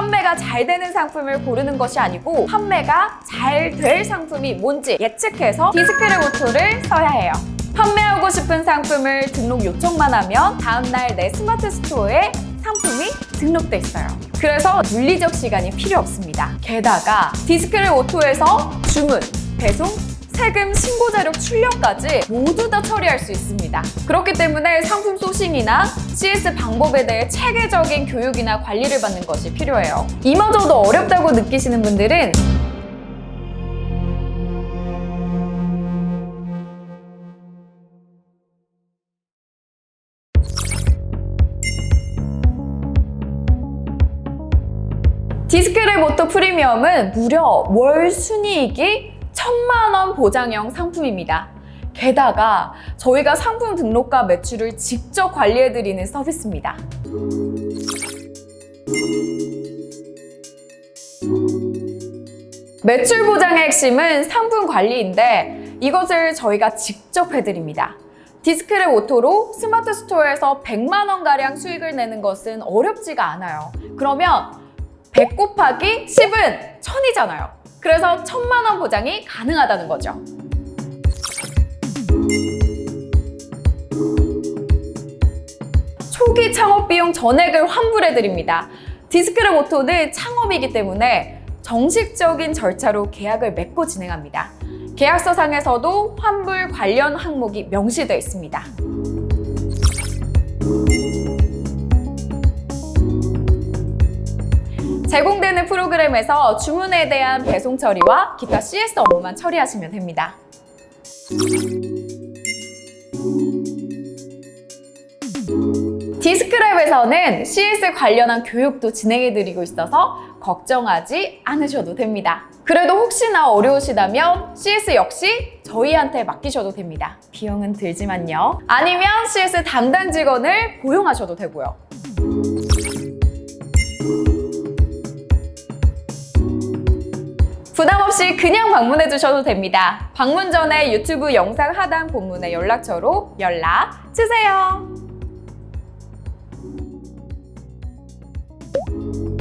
판매가 잘 되는 상품을 고르는 것이 아니고 판매가 잘 될 상품이 뭔지 예측해서 디스크를 모토를 써야 해요. 판매하고 싶은 상품을 등록 요청만 하면 다음날 내 스마트 스토어에 상품이 등록돼 있어요. 그래서 물리적 시간이 필요 없습니다. 게다가 디스크를 오토에서 주문, 배송, 세금, 신고 자료 출력까지 모두 다 처리할 수 있습니다. 그렇기 때문에 상품 소싱이나 CS 방법에 대해 체계적인 교육이나 관리를 받는 것이 필요해요. 이마저도 어렵다고 느끼시는 분들은 디스크를 모토 프리미엄은 무려 월 순이익이 천만 원 보장형 상품입니다. 게다가 저희가 상품 등록과 매출을 직접 관리해드리는 서비스입니다. 매출 보장의 핵심은 상품 관리인데 이것을 저희가 직접 해드립니다. 디스크를 오토로 스마트 스토어에서 100만 원가량 수익을 내는 것은 어렵지가 않아요. 그러면 100 곱하기 10은 1000이잖아요. 그래서 1000만 원 보장이 가능하다는 거죠. 초기 창업 비용 전액을 환불해 드립니다. 디스크를 모토는 창업이기 때문에 정식적인 절차로 계약을 맺고 진행합니다. 계약서상에서도 환불 관련 항목이 명시되어 있습니다. 제공되는 프로그램에서 주문에 대한 배송 처리와 기타 CS 업무만 처리하시면 됩니다. 디스크랩에서는 CS 관련한 교육도 진행해드리고 있어서 걱정하지 않으셔도 됩니다. 그래도 혹시나 어려우시다면 CS 역시 저희한테 맡기셔도 됩니다. 비용은 들지만요. 아니면 CS 담당 직원을 고용하셔도 되고요. 부담 없이 그냥 방문해 주셔도 됩니다. 방문 전에 유튜브 영상 하단 본문의 연락처로 연락 주세요. you